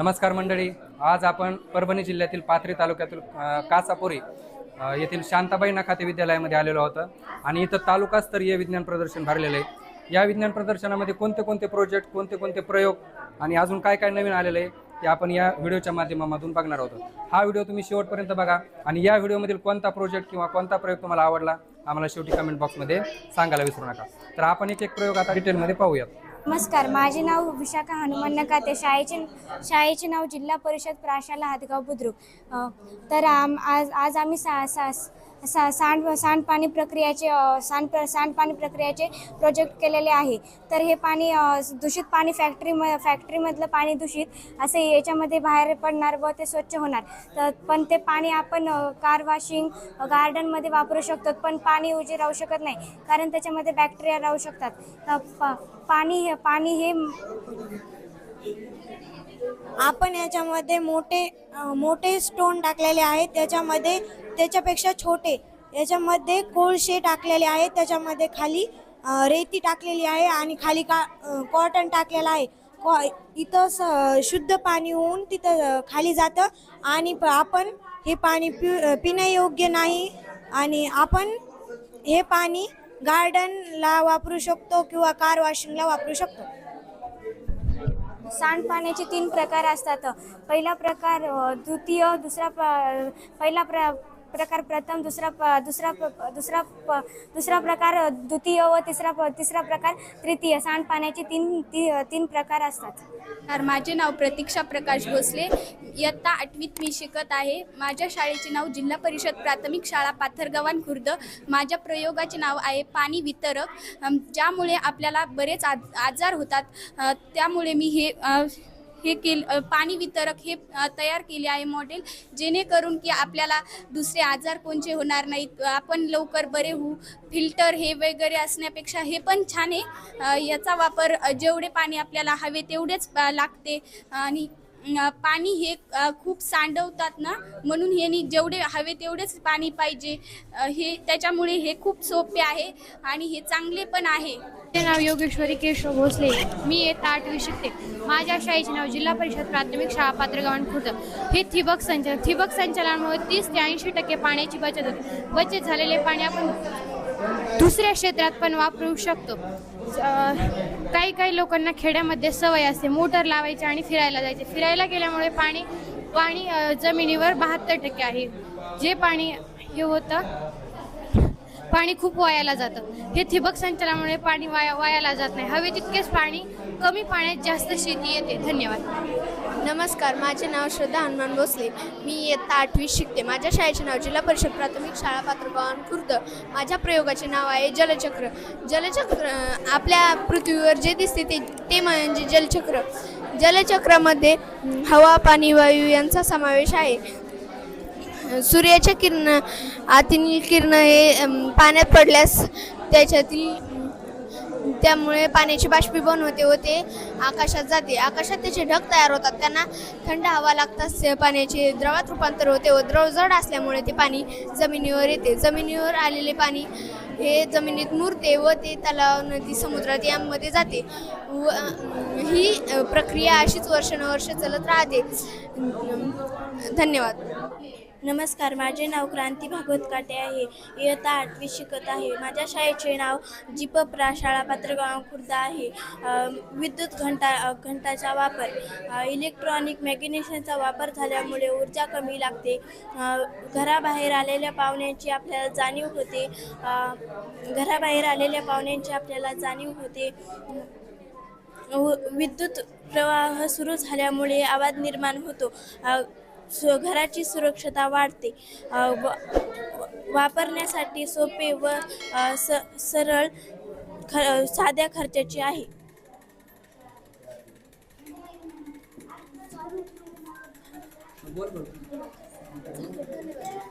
नमस्कार मंडळी. आज आपण परभणी जिल्ह्यातील पाथरी तालुक्यातील कासापुरी येथील शांताबाई नखाते विद्यालयामध्ये आलेलो होतं आणि इथं तालुकास्तरीय विज्ञान प्रदर्शन भरलेलं आहे. या विज्ञान प्रदर्शनामध्ये कोणते कोणते प्रोजेक्ट कोणते कोणते प्रयोग आणि अजून काय काय नवीन आलेलं आहे ते आपण या व्हिडिओच्या माध्यमामधून बघणार आहोत. हा व्हिडिओ तुम्ही शेवटपर्यंत बघा आणि या व्हिडिओमधील कोणता प्रोजेक्ट किंवा कोणता प्रयोग तुम्हाला आवडला आम्हाला शेवटी कमेंट बॉक्समध्ये सांगायला विसरू नका. तर आपण एक एक प्रयोग आता डिटेलमध्ये पाहूयात. नमस्कार माझे नाव विशाखा हनुमान नकाते. शाळेचे शाळेचे नाव जिल्हा परिषद प्राशाला हातगाव बुद्रुक. तर आम आज आज आम्ही सा सा सा सांड सांडपाणी प्रक्रियाचे सांड सांडपाणी प्रक्रियाचे प्रोजेक्ट केलेले आहे. तर हे पाणी दूषित पाणी फॅक्टरी म फॅक्टरीमधलं पाणी दूषित असे याच्यामध्ये बाहेर पडणार व ते स्वच्छ होणार. तर पण ते पाणी आपण कार वॉशिंग गार्डनमध्ये वापरू शकतो. पण पाणी उजे राहू शकत नाही. कारण त्याच्यामध्ये बॅक्टेरिया राहू शकतात. पाणी हे पाणी हे आपण याच्यामध्ये मोठे मोठे स्टोन टाकलेले आहेत. त्याच्यामध्ये त्याच्यापेक्षा छोटे. याच्यामध्ये कोळशे टाकलेले आहेत. त्याच्यामध्ये खाली रेती टाकलेली आहे आणि खाली का कॉटन टाकलेलं आहे. कॉ इथं स शुद्ध पाणी होऊन तिथं खाली जातं आणि आपण हे पाणी पि पिण्यायोग्य नाही आणि आपण हे पाणी गार्डनला वापरू शकतो किंवा कार वॉशिंगला वापरू शकतो. सांडपाण्याचे तीन प्रकार असतात. पहिला प्रकार द्वितीय दुसरा प- पहिला प्र प्रकार प्रथम दुसरा प दुसरा प दुसरा प दुसरा प्रकार द्वितीय व तिसरा प तिसरा प्रकार तृतीय. सांडपाण्याचे तीन ती तीन प्रकार असतात. तर माझे नाव प्रतीक्षा प्रकाश भोसले. इयत्ता आठवीत मी शिकत आहे. माझ्या शाळेचे नाव जिल्हा परिषद प्राथमिक शाळा पाथरगव्हाण खुर्द. माझ्या प्रयोगाचे नाव आहे पाणी वितरक. ज्यामुळे आपल्याला बरेच आज आजार होतात. त्यामुळे मी हे हे केल पाणी वितरक हे तयार केले आहे मॉडेल जेणेकरून की आपल्याला दुसरे आजार कोणचे होणार नाहीत आपण लवकर बरे होऊ. फिल्टर हे वगैरे असण्यापेक्षा हे पण छान आहे. याचा वापर जेवढे पाणी आपल्याला हवे तेवढेच लागते. आणि पाणी हे खूप सांडवतात ना म्हणून हे जेवढे हवे तेवढेच पाणी पाहिजे. हे त्याच्यामुळे हे खूप सोपे आहे आणि हे चांगले पण आहे. माझे नाव योगेश्वरी केशव भोसले. मी येत आठवी शिकते. माझ्या शाळेचे नाव जिल्हा परिषद प्राथमिक शाळा पात्रगावन खुर्द. हे ठिबक संचलन ठिबक संचलनामुळे तीस ते ऐंशी टक्के पाण्याची बचत होते. बचत झालेले पाणी आपण दुसऱ्या क्षेत्रात पण वापरू शकतो. काही काही लोकांना खेड्यामध्ये सवय असते. मोटर लावायची आणि फिरायला जायचे. फिरायला गेल्यामुळे पाणी पाणी जमिनीवर बहात्तर टक्के आहे. जे पाणी हे होतं पाणी खूप वायाला जातं. हे ठिबक संचलामुळे पाणी वाया वायाला जात नाही. हवे तितकेच पाणी कमी पाण्यात जास्त शेती येते. धन्यवाद. नमस्कार माझे नाव श्रद्धा हनुमान भोसले. मी इयत्ता आठवीत शिकते. माझ्या शाळेचे नाव जिल्हा परिषद प्राथमिक शाळा पात्रगावन खुर्द. माझ्या प्रयोगाचे नाव आहे जलचक्र. जलचक्र आपल्या पृथ्वीवर जे दिसते ते ते म्हणजे जलचक्र. जलचक्रामध्ये हवा पाणी वायू यांचा समावेश आहे. सूर्याच्या किरण आतील किरण हे पाण्यात पडल्यास त्याच्यातील त्यामुळे पाण्याचे बाष्पीभवन होते व ते आकाशात जाते. आकाशात त्याचे ढग तयार होतात. त्यांना थंड हवा लागताच पाण्याचे द्रवात रूपांतर होते व द्रव जड असल्यामुळे ते पाणी जमिनीवर येते. जमिनीवर आलेले पाणी हे जमिनीत मुरते व ते तलाव नदी समुद्रात यामध्ये जाते. व ही प्रक्रिया अशीच वर्षानुवर्ष चालत राहते. धन्यवाद. नमस्कार माझे नाव क्रांती भागवत काटे आहे. इयत्ता आठवी शिकत आहे. माझ्या शाळेचे नाव जीपप्रा शाळा पात्रगाव खुर्द आहे. विद्युत घंटा घंटाचा वापर. इलेक्ट्रॉनिक मॅग्नेशनचा वापर झाल्यामुळे ऊर्जा कमी लागते. घराबाहेर आलेल्या पाहुण्यांची आपल्याला जाणीव होते. घराबाहेर आलेल्या पाहुण्यांची आपल्याला जाणीव होते. विद्युत प्रवाह सुरू झाल्यामुळे आवाज निर्माण होतो. सु घराची सुरक्षता वाढते. व- वापरण्यासाठी सोपे व स सरळ ख साध्या खर्चाची आहे.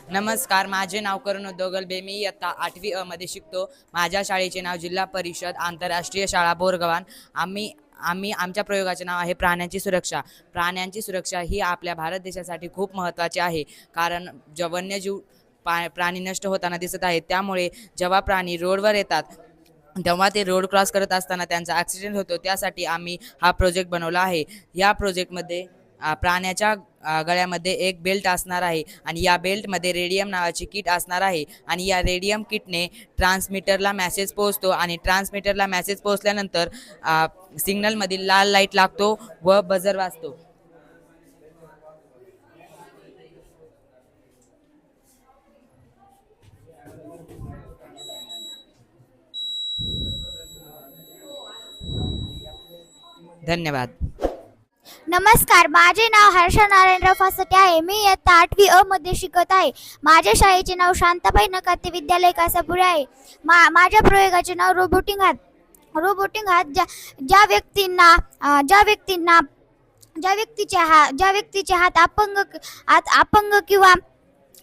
नमस्कार माझे नाव उद्योगल दोगलबे मी इयत्ता आठवी अ मध्ये शिकतो. माझ्या शाळेचे नाव जिल्हा परिषद आंतरराष्ट्रीय शाळा बोरगवान आम्ही आम्ही आमच्या प्रयोगाचे नाव आहे प्राण्यांची सुरक्षा. प्राण्यांची सुरक्षा ही आपल्या भारत देशासाठी खूप महत्त्वाची आहे. कारण ज वन्यजीव पा प्राणी नष्ट होताना दिसत आहेत. त्यामुळे जेव्हा प्राणी रोडवर येतात तेव्हा ते रोड क्रॉस करत असताना त्यांचा ॲक्सिडेंट होतो. त्यासाठी आम्ही हा प्रोजेक्ट बनवला आहे. या प्रोजेक्टमध्ये प्राण्याच्या गळ्यामध्ये एक बेल्ट असणार आहे आणि या बेल्टमध्ये रेडियम नावाची किट असणार आहे आणि या रेडियम किटने ट्रान्समीटरला मॅसेज पोहोचतो आणि ट्रान्समीटरला मॅसेज पोहोचल्यानंतर सिग्नलमधील लाल लाइट लागतो व बजर वाजतो. धन्यवाद. नमस्कार माझे नाव हर्ष नारायणराव फासटे आहे. मी इयत्ता आठवी अ मध्ये शिकत आहे. माझ्या शाळेचे नाव शांताबाई नकाते विद्यालय कासापुरे आहे. मा माझ्या प्रयोगाचे नाव रोबोटिंग हात रोबोटिंग हात ज्या ज्या व्यक्तींना ज्या व्यक्तींना ज्या व्यक्तीचे हात ज्या व्यक्तीचे हात अपंग हात अपंग किंवा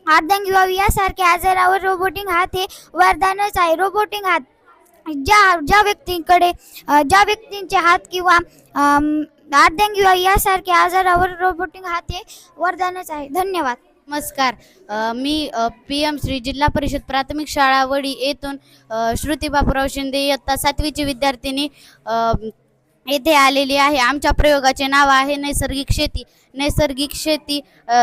अर्धांगी व्हावी यासारख्या आजारावर रोबोटिंग हात हे वरदानच आहे. रोबोटिंग हात ज्या ज्या व्यक्तींकडे ज्या व्यक्तींचे हात किंवा अम, अर्धांगी व्हावी यासारख्या आजारावर रोबोटिंग हात हे वरदानच आहे धन्यवाद। नमस्कार। अ, मी पी एम श्री जिल्हा परिषद प्राथमिक शाळा वडी येथून अ, श्रुती बापूराव शिंदे इयत्ता सातवीची विद्यार्थिनी अ, येथे आलेली आहे. आमच्या प्रयोगाचे नाव आहे नैसर्गिक शेती. नैसर्गिक शेती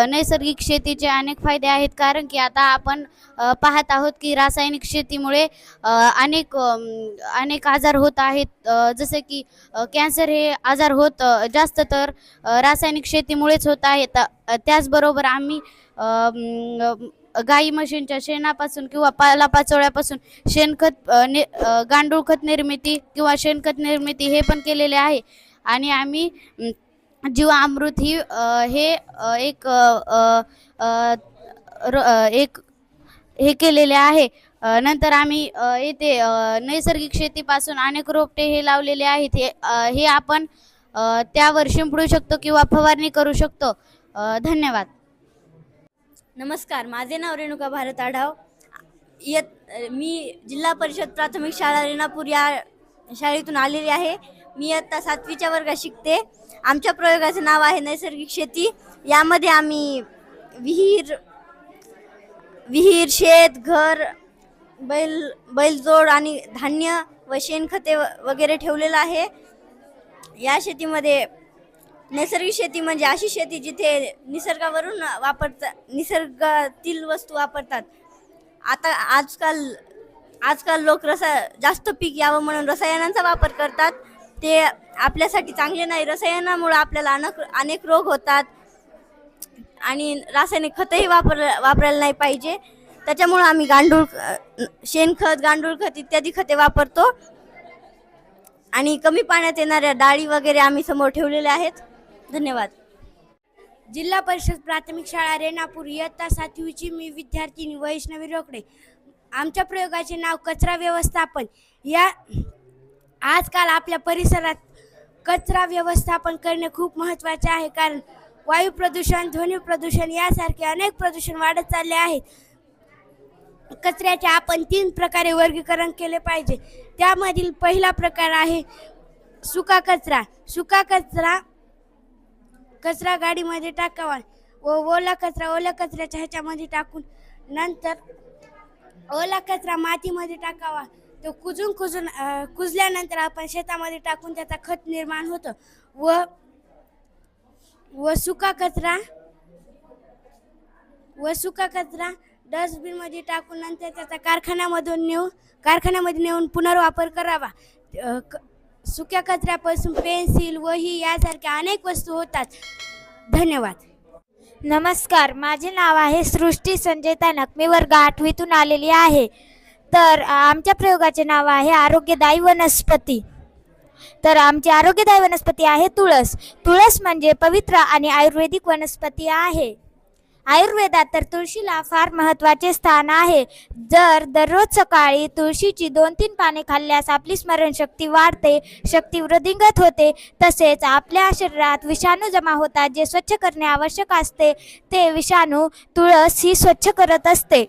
नैसर्गिक शेतीचे अनेक फायदे आहेत कारण की आता आपण पाहत आहोत की रासायनिक शेतीमुळे अनेक अनेक आजार होत आहेत. जसे की कॅन्सर हे आजार होत जास्त तर रासायनिक शेतीमुळेच होत आहेत. त्याचबरोबर आम्ही गाई म्हशींच्या शेणापासून किंवा पालापाचोळ्यापासून शेणखत गांडूळ खत निर्मिती किंवा शेणखत निर्मिती हे पण केलेले आहे. आणि आम्ही जीवामृत ही हे एक र- एक हे केलेले आहे. नंतर आम्ही येथे नैसर्गिक शेतीपासून अनेक रोपटे हे लावलेले आहेत. हे हे आपण त्यावर शिंपडू शकतो किंवा फवारणी करू शकतो. धन्यवाद. नमस्कार माझे नाव रेणुका भारत आढाव. येत मी जिल्हा परिषद प्राथमिक शाळा रेणापूर या शाळेतून आलेली आहे. मी इयत्ता सातवीच्या वर्गात शिकते. आमच्या प्रयोगाचं नाव आहे नैसर्गिक शेती. यामध्ये आम्ही विहीर विहीर शेत घर बैल बैलजोड आणि धान्य व शेणखते व- वगैरे ठेवलेलं आहे. या शेतीमध्ये नैसर्गिक शेती म्हणजे अशी शेती जिथे निसर्गावरून वापरता निसर्गातील वस्तू वापरतात. आता आजकाल आजकाल लोक रसा जास्त पीक यावं म्हणून रसायनांचा वापर करतात. ते आपल्यासाठी चांगले नाही. रसायनामुळे आपल्याला अनेक अनेक रोग होतात. आणि रासायनिक खतही वापर वापरायला नाही पाहिजे. त्याच्यामुळं आम्ही गांडूळ शेणखत गांडूळ खत इत्यादी खते वापरतो. आणि कमी पाण्यात येणाऱ्या डाळी वगैरे आम्ही समोर ठेवलेल्या आहेत. धन्यवाद. जिल्हा परिषद प्राथमिक शाळा रेणापूर इयत्ता सातवीची मी विद्यार्थिनी वैष्णवी रोकडे. आमच्या प्रयोगाचे नाव कचरा व्यवस्थापन. या आजकाल आपल्या परिसरात कचरा व्यवस्थापन करणे खूप महत्त्वाचे आहे कारण वायू प्रदूषण ध्वनी प्रदूषण यासारखे अनेक प्रदूषण वाढत चालले आहेत. कचऱ्याचे आपण तीन प्रकारे वर्गीकरण केले पाहिजे. त्यामधील पहिला प्रकार आहे सुका कचरा. सुका कचरा कचरा गाडीमध्ये टाकावा. व ओला कचरा ओला कचऱ्याच्या ह्याच्यामध्ये टाकून नंतर ओला कचरा मातीमध्ये टाकावा. तो कुजून कुजून कुजल्यानंतर आपण शेतामध्ये टाकून त्याचा खत निर्माण होतं. व व सुका कचरा व सुका कचरा डस्टबिनमध्ये टाकून नंतर त्याचा कारखान्यामधून नेऊन कारखान्यामध्ये नेऊन पुनर्वापर करावा. क- सुक्या कचऱ्यापासून पेन्सिल वही यासारख्या अनेक वस्तू होतात. धन्यवाद. नमस्कार माझे नाव आहे सृष्टी संजय तानक. मी वर्ग आठवीतून आलेली आहे. तर आमच्या प्रयोगाचे नाव आहे आरोग्यदायी वनस्पती. तर आमची आरोग्यदायी वनस्पती आहे तुळस. तुळस म्हणजे पवित्र आणि आयुर्वेदिक वनस्पती आहे. आयुर्वेदात तर तुळशीला फार महत्त्वाचे स्थान आहे. जर दररोज सकाळी तुळशीची दोन तीन पाने खाल्ल्यास आपली स्मरणशक्ती वाढते शक्ती वृद्धिंगत होते. तसेच आपल्या शरीरात विषाणू जमा होतात जे स्वच्छ करणे आवश्यक असते. ते विषाणू तुळस ही स्वच्छ करत असते.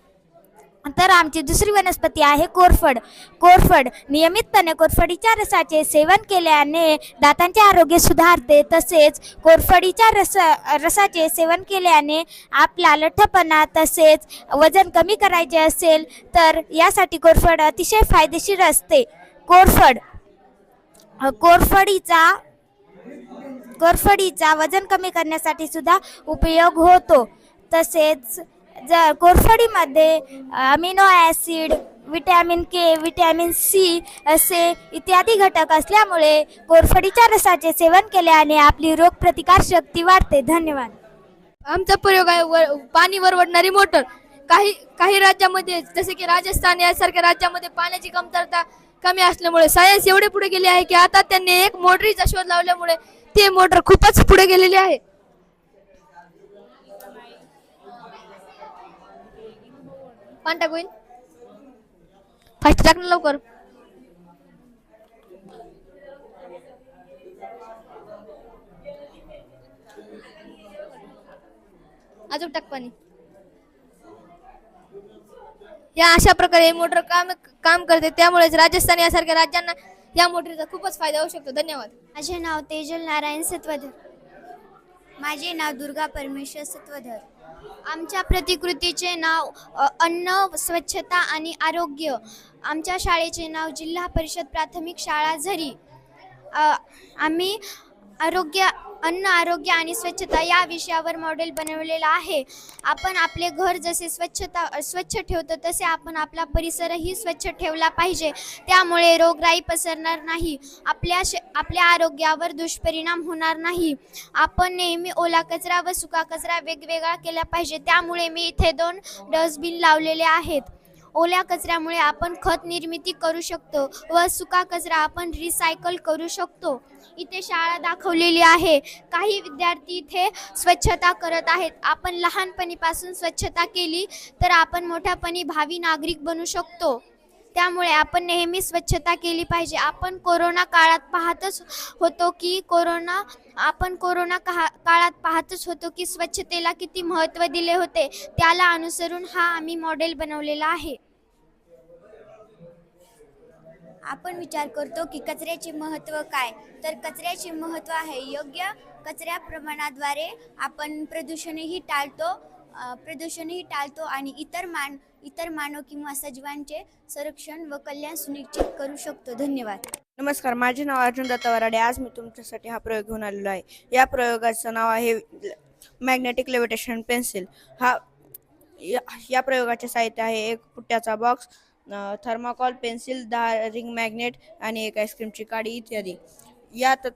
तर आमची दुसरी वनस्पती आहे कोरफड. कोरफड नियमितपणे कोरफडीच्या रसाचे सेवन केल्याने दातांचे आरोग्य सुधारते. तसेच कोरफडीच्या रस रसाचे सेवन केल्याने आपला लठ्ठपणा तसेच वजन कमी करायचे असेल तर यासाठी कोरफड अतिशय फायदेशीर असते. कोरफड कोरफडीचा कोरफडीचा वजन कमी करण्यासाठी सुद्धा उपयोग होतो. तसेच जर कोरफडीमध्ये amino acid vitamin K vitamin C असे इत्यादी घटक असल्यामुळे कोरफडीच्या रसाचे सेवन केल्याने आपली रोगप्रतिकार शक्ती वाढते. धन्यवाद. आमचा प्रयोग आहे वर पाणी वरवडणारी मोटर. काही काही राज्यामध्ये जसे की राजस्थान यासारख्या राज्यामध्ये पाण्याची कमतरता कमी असल्यामुळे सायन्स एवढे पुढे गेले आहे की आता त्यांनी एक मोटरीचा शोध लावल्यामुळे ते मोटर खूपच पुढे गेलेली आहे. पान टाकू फास्ट टाक ना लवकर. अजून टाक पाणी. या अशा प्रकारे मोटर काम काम करते. त्यामुळेच राजस्थान यासारख्या राज्यांना या मोटरीचा खूपच फायदा होऊ शकतो. धन्यवाद. माझे नाव तेजल नारायण सत्वधर. माझे नाव दुर्गा परमेश्वर सत्वधर. आमच्या प्रतिकृतीचे नाव अन्न स्वच्छता आणि आरोग्य. आमच्या शाळेचे नाव जिल्हा परिषद प्राथमिक शाळा झरी. आम्ही आरोग्य अन्न आरोग्य आणि स्वच्छता या विषयावर मॉडेल बनवलेलं आहे. आपण आपले घर जसे स्वच्छता स्वच्छ ठेवतो तसे आपण आपला परिसरही स्वच्छ ठेवला पाहिजे. त्यामुळे रोगराई पसरणार नाही. आपल्या श आपल्या आरोग्यावर दुष्परिणाम होणार नाही. आपण नेहमी ओला कचरा व सुका कचरा वेगवेगळा केला पाहिजे. त्यामुळे मी इथे दोन डस्टबिन लावलेले आहेत. ओल्या कचऱ्यामुळे आपण खत निर्मिती करू शकतो व सुका कचरा आपण रिसायकल करू शकतो. इथे शाळा दाखवलेली आहे. काही विद्यार्थी इथे स्वच्छता करत आहेत. आपण लहानपणीपासून स्वच्छता केली तर आपण मोठ्यापणी भावी नागरिक बनू शकतो. त्यामुळे आपण नेहमी स्वच्छता केली पाहिजे. आपण कोरोना काळात पाहतच होतो की कोरोना आपण कोरोना काहा काळात पाहतच होतो की स्वच्छतेला किती महत्त्व दिले होते. त्याला अनुसरून हा आम्ही मॉडेल बनवलेला आहे. आपण विचार करतो की कचऱ्याचे महत्त्व काय? तर कचऱ्याचे महत्त्व आहे योग्य कचऱ्या प्रमाणाद्वारे आपण प्रदूषणही टाळतो प्रदूषणही टाळतो आणि इतर मान इतर मानव किंवा सजीवांचे संरक्षण व कल्याण सुनिश्चित करू शकतो. धन्यवाद. नमस्कार माझे नाव अर्जुन दत्ता वराडे. आज मी तुमच्यासाठी हा प्रयोग घेऊन आलेलो आहे. या प्रयोगाचं नाव आहे मॅग्नेटिक लेविटेशन पेन्सिल. हा या या प्रयोगाचे साहित्य आहे एक पुट्ट्याचा बॉक्स थर्माकॉल पेन्सिल दहा रिंग मॅग्नेट आणि एक आईस्क्रीमची काडी इत्यादी. यात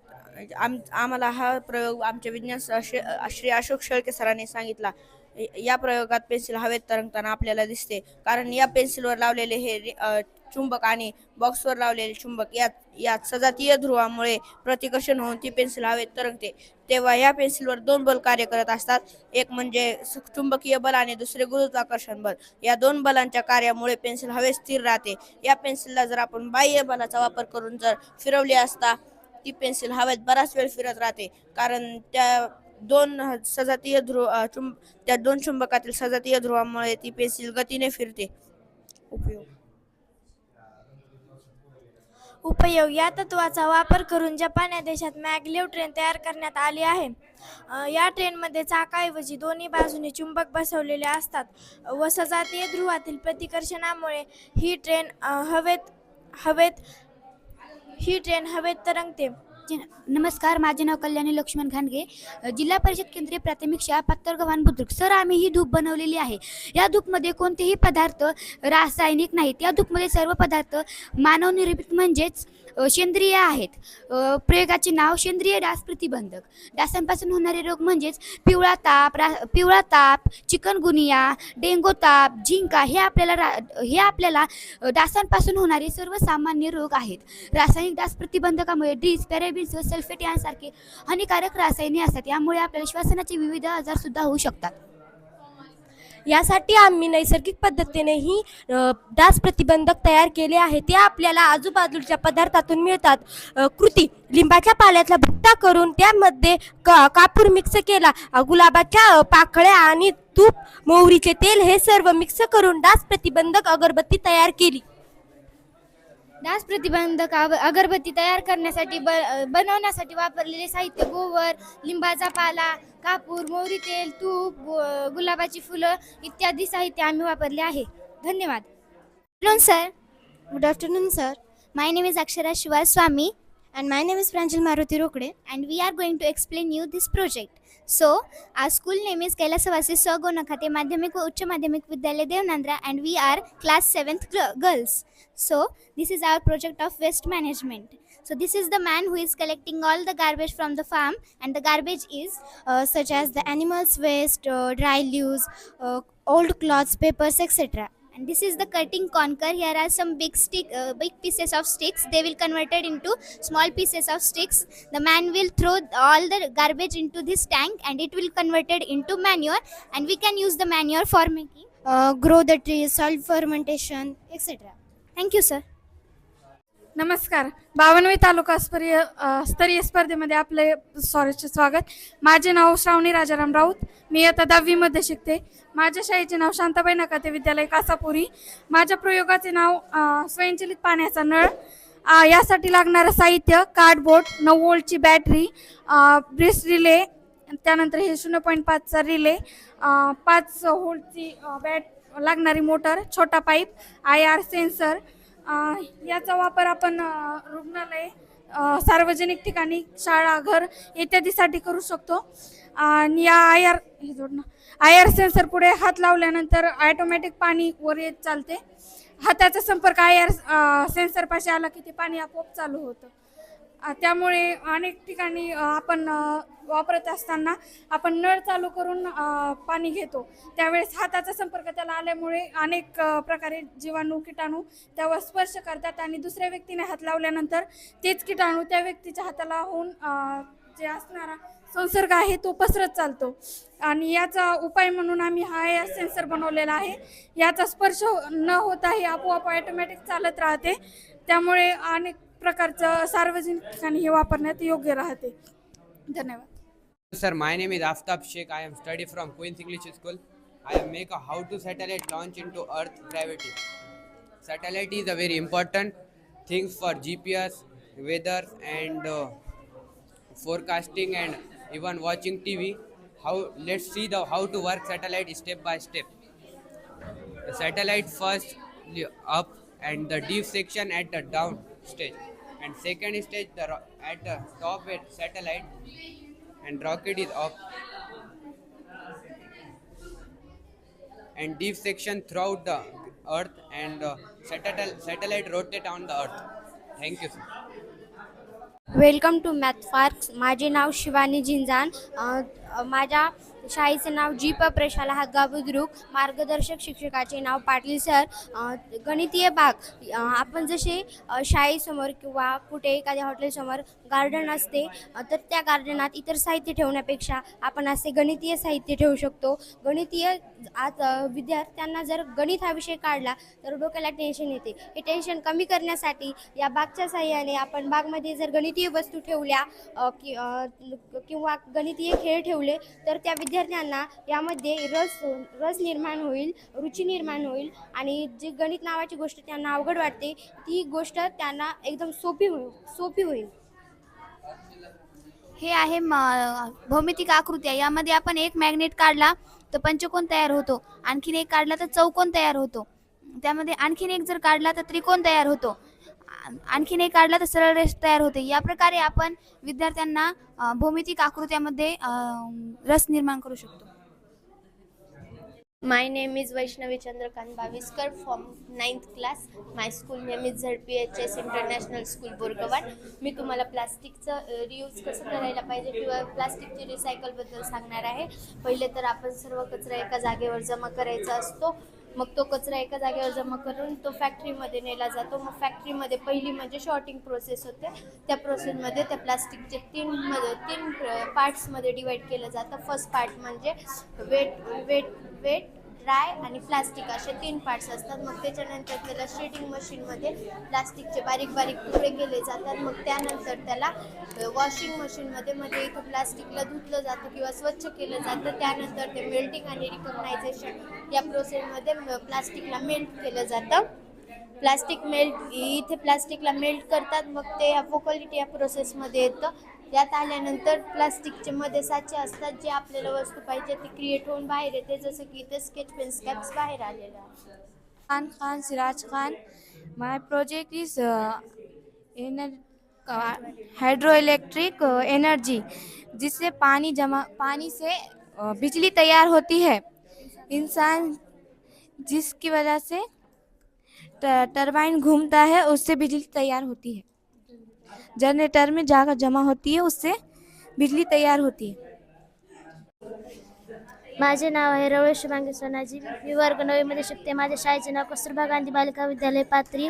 आम आम्हाला हा प्रयोग आमच्या विज्ञान श्री श्री अशोक शेळके सरांनी सांगितला. या प्रयोगात पेन्सिल हवेत तरंगताना आपल्याला दिसते. कारण या पेन्सिलवर लावलेले हे चुंबक आणि बॉक्सवर लावलेले चुंबक यात यात सजातीय ध्रुवामुळे प्रतिकर्षण होऊन ती पेन्सिल हवेत तरंगते. तेव्हा या पेन्सिलवर दोन बल कार्य करत असतात. एक म्हणजे चुंबकीय बल आणि दुसरे गुरुत्वाकर्षण बल. या दोन बलांच्या कार्यामुळे पेन्सिल हवेत स्थिर राहते. या पेन्सिलला जर आपण बाह्य बलाचा वापर करून जर फिरवली असता ती पेन्सिल हवेत बराच वेळ फिरत राहते. कारण त्या दोन सजातीय ध्रुव चुंब त्या दोन चुंबकातील सजातीय ध्रुवामुळे ती पेन्सिल गतीने फिरते. उपयोग. उपयोग या तत्वाचा वापर करून जपान या देशात मॅगलेव ट्रेन तयार करण्यात आली आहे. या ट्रेनमध्ये चाकाऐवजी दोन्ही बाजूने चुंबक बसवलेले असतात. व सजातीय ध्रुवातील प्रतिकर्षणामुळे ही ट्रेन हवेत हवेत ही ट्रेन हवेत तरंगते. नमस्कार माझे नाव कल्याणी लक्ष्मण घाणगे. जिल्हा परिषद केंद्रीय प्राथमिक शाळा पात्तरगव्हाण बुद्रुक. सर आम्ही ही धूप बनवलेली आहे. या धूपमध्ये कोणतेही पदार्थ रासायनिक नाहीत. या धूपमध्ये सर्व पदार्थ मानवनिर्मित म्हणजेच सेंद्रिय आहेत. प्रयोगाचे नाव सेंद्रिय डास प्रतिबंधक. डासांपासून होणारे रोग म्हणजेच पिवळा ताप रा पिवळा ताप चिकनगुनिया डेंगू ताप झिंका हे आपल्याला रा हे आपल्याला डासांपासून होणारे सर्व सामान्य रोग आहेत. रासायनिक डास प्रतिबंधकामुळे डीज पॅरेबिन्स व सल्फेट यांसारखे हानिकारक रासायने असतात. यामुळे आपल्याला श्वसनाचे विविध आजारसुद्धा होऊ शकतात. यासाठी आम्ही नैसर्गिक पद्धतीनेही डास प्रतिबंधक तयार केले आहे. ते आपल्याला आजूबाजूच्या पदार्थातून मिळतात. कृती लिंबाच्या पाल्यातला भुकटा करून त्यामध्ये का कापूर मिक्स केला. गुलाबाच्या पाकळ्या आणि तूप मोहरीचे तेल हे सर्व मिक्स करून डास प्रतिबंधक अगरबत्ती तयार केली. डास प्रतिबंधक अगरबत्ती तयार करण्यासाठी ब बनवण्यासाठी वापरलेले साहित्य गोवर लिंबाचा पाला कापूर मोहरी तेल तूप गुलाबाची फुलं इत्यादी साहित्य आम्ही वापरले आहे. धन्यवाद. Good sir good afternoon sir my name is Akshara Shivaswami and my name is Pranjal Maruti Rokade and we are going to explain you this project so uh school name is Kailasvasi Swagon Khate Madhyamik va Uchcha Madhyamik Vidyalaya Devnandra and we are class seventh girls so this is our project of waste management So, this is the man who is collecting all the garbage from the farm. And the garbage is uh, such as the animals waste, uh, dry leaves, uh, old clothes, papers, etc. and this is the cutting conker here are some big stick uh, big pieces of sticks. They will converted into small pieces of sticks. The man will throw all the garbage into this tank and it will converted into manure. And we can use the manure for making Uh, grow the trees, salt fermentation, etc. thank you sir नमस्कार. बावनवी तालुका स्तरीय स्तरीय स्पर्धेमध्ये आपले सॉरीचे स्वागत. माझे नाव श्रावणी राजाराम राऊत. मी आता दहावीमध्ये शिकते. माझ्या शाळेचे नाव शांताबाई नकाते विद्यालय कासापुरी. माझ्या प्रयोगाचे नाव स्वयंचलित पाण्याचा नळ. यासाठी लागणारं साहित्य कार्डबोर्ड नऊ वोल्टची बॅटरी ब्रिस रिले त्यानंतर हे शून्य पॉईंट पाचचा रिले पाच होल्टची बॅट लागणारी मोटर छोटा पाईप आय आर सेन्सर याचा वापर आपण रुग्णालय सार्वजनिक ठिकाणी शाळा घर इत्यादीसाठी करू शकतो. आणि या आय आर हे जोडणं आय आर सेन्सर पुढे हात लावल्यानंतर ॲटोमॅटिक पाणी वर येत चालते. हाताचा संपर्क आय आर सेन्सरपाशी आला की ते पाणी आपोआप चालू होतं. त्यामुळे अनेक ठिकाणी आपण वापरत असताना आपण नळ चालू करून पाणी घेतो. त्यावेळेस हाताचा संपर्क त्याला आल्यामुळे अनेक प्रकारे जीवाणू किटाणू त्यावर स्पर्श करतात आणि दुसऱ्या व्यक्तीने हात लावल्यानंतर तेच किटाणू त्या व्यक्तीच्या हाताला होऊन जे असणारा संसर्ग आहे तो पसरत चालतो. आणि याचा उपाय म्हणून आम्ही हा एअर सेन्सर बनवलेला आहे. याचा स्पर्श हो, न होता हे आपोआप ऑटोमॅटिक चालत राहते. त्यामुळे अनेक प्रकारचं सार्वजनिक ठिकाणी हे वापरण्यात योग्य राहते. धन्यवाद. Sir, my name is Aftab Sheikh. I am study from Queen's English School. I am make a how to satellite launch into Earth gravity. Satellite is a very important thing for GPS, weather, and uh, forecasting, and even watching TV. How let's see the how to work satellite step by step. The satellite first up and the deep section at the down stage, and second stage the at the top at satellite and rocket is up and deep section throughout the earth and uh, satellite satellite rotate on the earth. Thank you sir. Welcome to math फार्क्स माझे नाव शिवानी झिंजान माझ्या शाळेचं नाव जी प प्रशाला हातगाव बुद्रुक मार्गदर्शक शिक्षकाचे नाव Patil sir. गणितीय भाग. आपण जसे शाळेसमोर किंवा कुठे एखाद्या हॉटेलसमोर गार्डन असते. तर त्या गार्डनात इतर साहित्य ठेवण्यापेक्षा आपण असे गणितीय साहित्य ठेवू शकतो. गणितीय आज विद्यार्थ्यांना जर गणित हा विषय काढला तर डोक्याला टेन्शन येते. हे टेन्शन कमी करण्यासाठी या बागच्या साह्याने आपण बागमध्ये जर गणितीय वस्तू ठेवल्या अ, कि किंवा गणितीय खेळ ठेवले तर त्या विद्यार्थ्यांना यामध्ये रस रस निर्माण होईल रुची निर्माण होईल आणि जी गणित नावाची गोष्ट त्यांना अवघड वाटते ती गोष्ट त्यांना एकदम सोपी होईल सोपी होईल. हे आहे म- भौमितिक आकृत्या. यामध्ये आपण एक मॅग्नेट काढला तर पंचकोन तयार होतो. आणखीन एक काढला तर चौकोन तयार होतो. त्यामध्ये आणखीन एक जर काढला तर त्रिकोण तयार होतो. आणखीन एक काढला तर सरळ रेष तयार होते. या प्रकारे आपण विद्यार्थ्यांना भौमितिक आकृत्यामध्ये रस निर्माण करू शकतो. My name is Vaishnavi Chandrakant class from 9th class. My school name is ZPHS International School Borgawad मी तुम्हाला प्लास्टिकचं रियूज कसं करायला पाहिजे किंवा प्लास्टिकचे रिसायकलबद्दल सांगणार आहे. पहिले तर आपण सर्व कचरा एका जागेवर जमा करायचा असतो. मग तो कचरा एका जागेवर जमा करून तो फॅक्टरीमध्ये नेला जातो. मग फॅक्टरीमध्ये पहिली म्हणजे शॉर्टिंग प्रोसेस होते. त्या प्रोसेसमध्ये त्या प्लास्टिकचे तीन मध्ये तीन पार्ट्समध्ये डिवाईड केलं जातं. फर्स्ट पार्ट म्हणजे वेट वेट वेट ड्राय आणि प्लास्टिक असे तीन पार्ट्स असतात. मग त्याच्यानंतर त्याला शेडिंग मशीनमध्ये प्लास्टिकचे बारीक बारीक तुकडे केले जातात. मग त्यानंतर त्याला वॉशिंग मशीनमध्ये मध्ये इथं प्लास्टिकला धुतलं जातं किंवा स्वच्छ केलं जातं. त्यानंतर ते मेल्टिंग आणि रिकग्नायझेशन या प्रोसेसमध्ये प्लास्टिकला मेल्ट केलं जातं. प्लास्टिक मेल्ट इथे प्लास्टिकला मेल्ट करतात. मग ते क्वालिटी या प्रोसेसमध्ये येतं. यात आल्यानंतर प्लास्टिकचे मध्ये साचे असतात जे आपल्याला वस्तू पाहिजे ती क्रिएट होऊन बाहेर येते. जसं की इथे स्केच पेन स्कॅप्स बाहेर आलेलं आहे. Khan Khan Siraj Khan. My project is uh, hydro electric energy जिससे पानी जमा पानी से uh, बिजली तैयार होती है। इंसान जिसकी वजह से ट- टरबाइन घूमता है उससे बिजली तैयार होती है। जनरेटर में जाकर जमा होती है उससे बिजली तैयार होती है। माझे नाव आहे रवळे शुभांगी सोनाजी. मी वर्ग नवीमध्ये शिकते. माझ्या शाळेचे नाव कस्तुरबा गांधी बालिका विद्यालय पात्री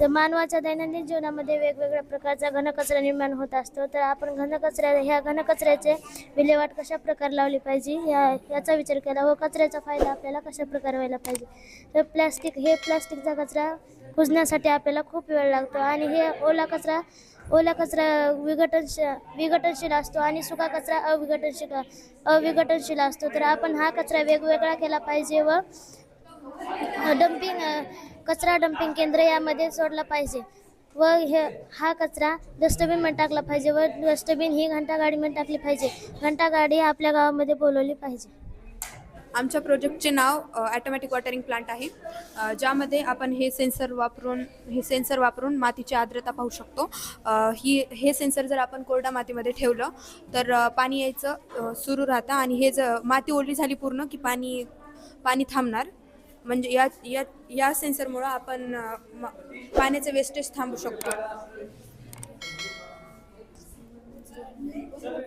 तर मानवाच्या दैनंदिन जीवनामध्ये वेगवेगळ्या प्रकारचा घनकचरा निर्माण होत असतो. तर आपण घनकचऱ्या ह्या घनकचऱ्याचे विल्हेवाट कशा प्रकारे लावली पाहिजे? या याचा विचार केला. व कचऱ्याचा फायदा आपल्याला कशा प्रकारे व्हायला पाहिजे? तर प्लॅस्टिक हे प्लॅस्टिकचा कचरा कुजण्यासाठी आपल्याला खूप वेळ लागतो आणि हे ओला कचरा ओला कचरा विघटनशील विघटनशील असतो आणि सुका कचरा अविघटनशील अविघटनशील असतो. तर आपण हा कचरा वेगवेगळा केला पाहिजे व डम्पिंग कचरा डम्पिंग केंद्र यामध्ये सोडला पाहिजे. व हे हा कचरा डस्टबिनमध्ये टाकला पाहिजे व डस्टबिन ही घंटागाडीमध्ये टाकली पाहिजे. घंटागाडी आपल्या गावामध्ये बोलवली पाहिजे. आमच्या प्रोजेक्टचे नाव ॲटोमॅटिक वॉटरिंग प्लांट आहे. ज्यामध्ये आपण हे सेन्सर वापरून हे सेन्सर वापरून मातीची आर्द्रता पाहू शकतो. ही हे सेन्सर जर आपण कोरड्या मातीमध्ये ठेवलं तर पाणी यायचं सुरू राहतं आणि हे जर माती ओली झाली पूर्ण की पाणी पाणी थांबणार. म्हणजे या या या सेन्सरमुळं आपण पाण्याचं वेस्टेज थांबू शकतो.